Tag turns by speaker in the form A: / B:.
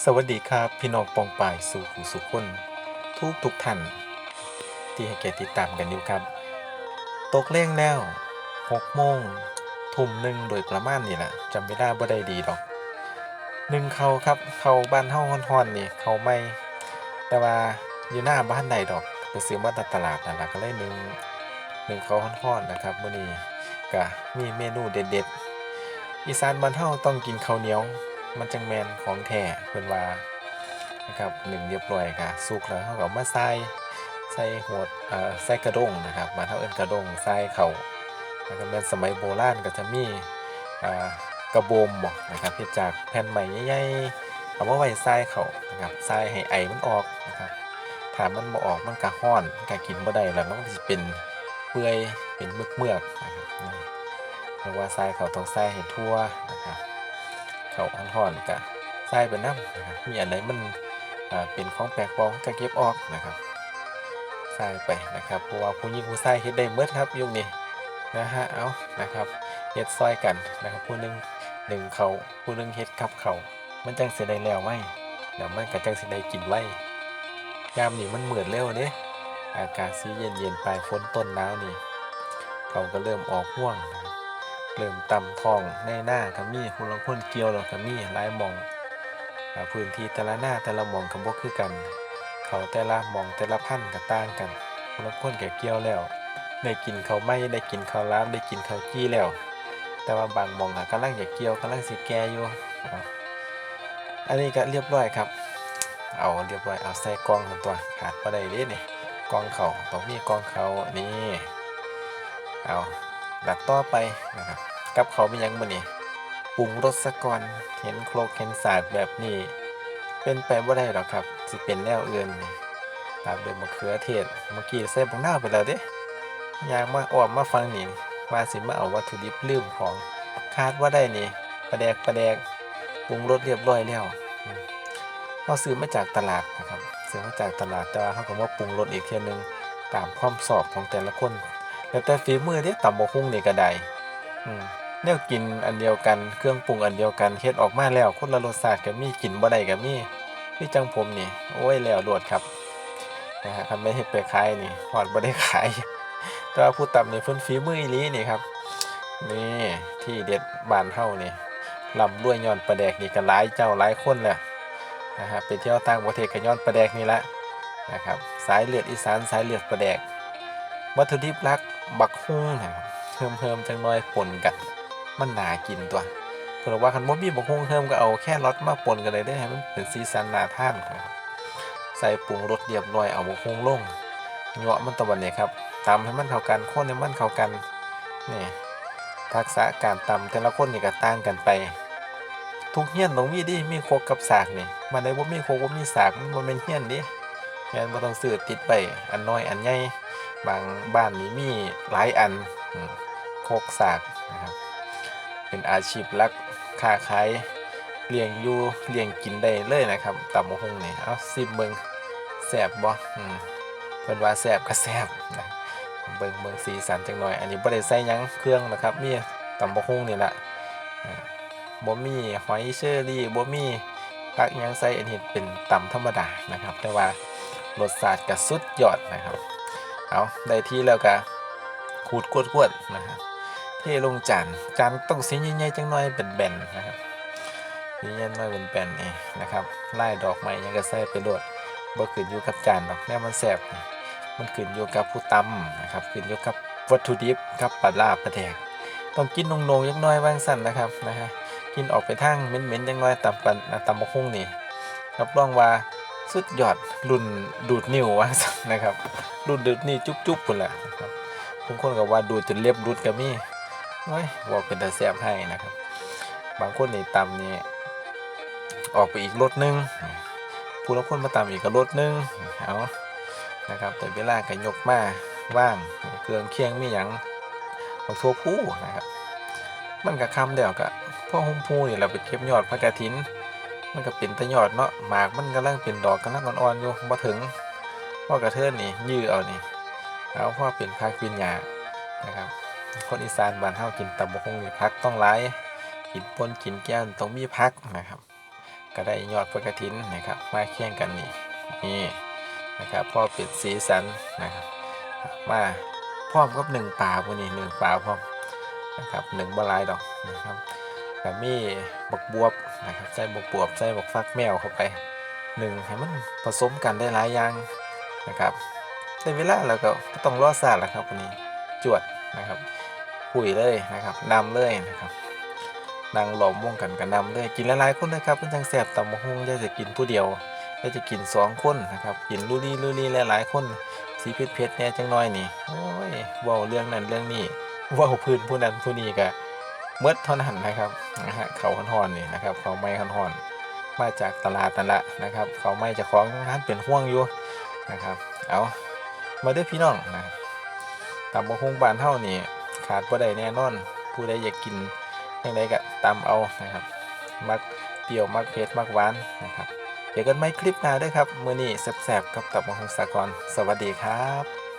A: สวัสดีครับ พี่น้องปองป่ายสู่ผู้สุขคน ทุกทุกท่าน ที่ให้เกียรติติดตามกันอยู่ครับ ตกเล่งแล้ว6โมงทุ่มหนึ่งโดยประมาณนี่แหละจำไม่ได้บ่ได้ดีดอกหนึ่งเขาครับเขาบ้านเฮาฮ้อนๆนี่เขาไม่ แต่ว่าอยู่หน้าบ้านใดดอกไปซื้อมาตลาดนั่นล่ะก็เลยหนึ่งหนึ่งเขาฮ้อนๆนะครับมื้อนี้ก็มีเมนูเด็ดๆอีสานบ้านเฮาต้องกินข้าวเหนียว มันจังแมนของแท้เพิ่นว่านะครับหนึ่งเรียบร้อยก็สุกแล้วเฮาก็เอามาใส่ใส่หัวเอ่อใส่กระด้งนะครับบ้านเฮาเอินกระด้งใส่เข้าแล้วก็แม่นสมัยโบราณก็จะมีอ่ากระบมบนะครับเฮ็ดจากแผ่นไม้ใหญ่ๆเอามาไว้ใส่เข้านะครับใส่ให้ไอมันออกนะครับถ้ามันบ่ออกมันก็ร้อนมันก็กินบ่ได้แล้วมันก็สิเป็นเปื่อยเป็นเมือกๆนะครับนี่เพราะว่าใส่เข้าต้องใส่ให้ทั่วนะครับ เขาห่อนๆก็ใส่ไปน้ำนะครับมีอันไหนมันเป็นของแปลกปลอมก็เก็บออกนะครับใส่ไปนะครับเพราะว่าผู้หญิงผู้ชายเฮ็ดได้เบิดครับยุคนี้นะฮะเอานะครับเฮ็ดซอยกันนะครับผู้หนึ่งหนึ่งเขาผู้หนึ่งเฮ็ดกับเขามันจังสิได้แล้วไหมเดี๋ยวมันก็จังสิได้กินไว้ยามนี้มันเหมือนเร็วเด้อากาศสีเย็นๆปลายฝนต้นหนาวนี่เขาก็เริ่มออกห่วงนะครับ เริ่มตำทองในหน้าก็มีคุณลางคนเกี่ยวแล้วก็มีหลายมองพื้นที่แต่ละหน้าแต่ละมองก็บ่คือกัน เขาแต่ละมองแต่ละพันก็ต่างกันคุณลางคนแก็เกี่ยวแล้ว ได้กินเขาไหม้ได้กินเขาวหลามได้กินเขาวจี้แล้ว แต่ว่าบางมองก็กำลังจะเกี่ยวกำลังสิแก่อยู่อันนี้ก็เรียบร้อยครับ เอาเรียบร้อยเอาใส่กองมันตัวขาดบ่ได้เด้นี่กองเขาต้องมีกองเขานี่เอา ดัดต่อไปนะครับกับเขาวมีหยังบ่นี่ปรุงรสซะก่อนเห็นโครกเห็นสากแบบนี้ เป็นไปบ่ได้หรอกครับสิเป็นแนวอื่นนี่ตามด้วยมะเขือเทศเมื่อกี้ใส่บักนาไปแล้วเด้ยางมาอ้อมมาฟังนี่ว่าสิมาเอาวัตถุดิบลืมของคาดว่าได้นี่ปลาแดกปลาแดกปรุงรสเรียบร้อยแล้วเราซื้อมาจากตลาดนะครับซื้อมาจากตลาดแต่ว่าเขาก็มาปรุงรสอีกเทียนึงตามความชอบของแต่ละคน แล้วแต่ฝีมือเด้ตำบกหุ่งนี่ก็ได้แนวกินอันเดียวกันเครื่องปรุงอันเดียวกันเฮ็ดออกมาแล้วคนละรสชาติก็มีกินบ่ได้ก็มีพี่จังผมนี่ โอ้ยแล้วโลดครับนะฮะคันไม่เฮ็ดไปขายนี่ฮอดบ่ได้ขายแต่ว่าผู้ตำนี่เพิ่นฝีมืออีหลีนี่ครับนี่ที่เด็ดบ้านเฮานี่ลำด้วยย้อนปลาแดกนี่ก็หลายเจ้าหลายคนแหล้วนะฮะไปเที่ยวต่างประเทศก็ย้อนปลาแดกนี่ละนะครับสายเลือดอีสานสายเลือดปลาแดกวัตถุดิบหลัก บักฮุ้งนะครับเพิ่มเพิ่มจังน้อยปนกันมันนากินตัวเพราะว่าคันบ่มีบักฮุ้งเพิ่มก็เอาแค่รสมาปนกันเลยได้อให้มันเป็นสีสันนาท่านครับใส่ปรุงรสเรียบร้อยเอาบักฮุ้งลงเหยาะมันตะวันเนี่ยครับตำให้มันเข้ากันคนให้มันเข้ากันนี่ทักษะการตำแต่ละคนนี่ก็ต่างกันไป ทุกเฮี้ยนต้องมีดิมีโคกกับสากนี่มันได้บ่มีโคกบ่มีสากมันบ่แม่นเฮี้ยนดิ แม่นบ่ต้องซื้อติดไปอันน้อยอันใหญ่บางบ้านนี้มีหลายอันโคกสากนะครับเป็นอาชีพลักค้าขายเลี้ยงอยู่เลี้ยงกินได้เลยนะครับตำมะฮุงนี่เอาซิมเบิงแซ่บบ่อืมเพิ่นว่าแซ่บก็แซบนะเบิงเบิงสีสันจังหน่อย อันนี้บ่ได้ใส่ยังเครื่องนะครับมีตำมะฮุงนี่แหละบ่มีหอยเชอรี่บ่มีผักยังใส่อันนี้เป็นตำธรรมดานะครับ แต่ว่า รสชาติก็สุดยอดนะครับ เอาได้ที่แล้วก็ขูดกวดๆนะครับเทลงจานจานต้องสีใหญ่ๆจังหน่อยเป็นแบนนะครับสีใหญ่หน่อยเป็นแบนๆนี่นะครับไล่ดอกไม้ยังก็ใส่ไปโดดบ่ขึ้นอยู่กับจานดอกแน่มันแสบมันขึ้นอยู่กับผู้ตำนะครับขึ้นอยู่กับวัตถุดิบกับปลาลาปลาแดกต้องกินนงๆจักน่อยบางสั่นนะครับนะฮะกินออกไปทางเหม็นๆจังน่อยตำปันตำมะฮุ่งนี่รับรองว่า สุดยอดรุ่นดูดนิ้วว่านะครับรูดดึกนี่จุ๊บจุ๊บปุ่นละครับบางคนก็ว่าดูดจนเล็บรุดก็มีโอ้ยว่าเป็นตาแสบให้นะครับ บางคนนี่ตำนี่ออกไปอีกรถนึงผู้ละคนมาตำอีกก็รถนึงเอานะครับ แต่เวลาก็ยกมาว่างเครื่องเคียงมีหยังของทั่วผู้นะครับ มันก็คำเดียวก็พ่อหุ่มพูนี่เราไปเก็บยอดพระกฐิน มันก็เป็นตะยอดเนาะหมากมันกำลังเป็นดอกกำลังอ่อนๆอยู่มาถึงพ่อกระเทินนี่ยื้อเอานี่เอาพ่อเป็นพักกินหยานะครับคนอีสานบ้านเฮากินตำบักหุ่งนี่พักต้องหลายกินป่นกินแก้วนี่ต้องมีพักนะครับ ก็ได้ยอดพระกฐินนะครับมาเคียงกันนี่นี่นะครับพ่อเป็นสีสันนะครับมาพร้อมกับหนึ่งปลาพวกนี้หนึ่งปลาพร้อมนะครับหนึ่งบลายดอกนะครับ แต่มีบักบวบนะครับใส่บักบวบใส่บักฟักแมวเข้าไปหนึ่งให้มันผสมกันได้หลายอย่างนะครับได้เวลาแล้วก็ต้องรอซาดแล้วครับวันนี้จวดนะครับคุยเลยนะครับนำเลยนะครับนั่งหลอมวงกันกันนำเลยกินหลายๆคนนะครับเป็นจังแสบตำมะฮุ่งอยากจะกินผู้เดียวอยากจะกินสองคนนะครับกินลุลี่ลุลี่หลายๆคนสีเพชรเพชรเนี่ยจังน้อยนี่โอ้ยว้าเรื่องนั้นเรื่องนี้ว้าพื้นผู้นั้นผู้นี้ก็ เมดเท่านั้นนะครับนะฮะเขาคันหอนนี่นะครับ เขาไม้คันหอนมาจากตลาดนั่นละนะครับ เขาไม้เจะของร้านเป็นห่วงอยู่นะครับ เอามาด้อพี่น้องนะตำบะฮงบานเท่านี่ขาดบ่ได้แน่นอน ผู้ใดอยากกินยังไงก็ตำเอานะครับมักเปรี้ยวมักเผ็ดมักหวานนะครับเจอกันไหมคลิปหน้าด้วยครับ มือนี้แสบๆกับตับมหงสากร สวัสดีครับ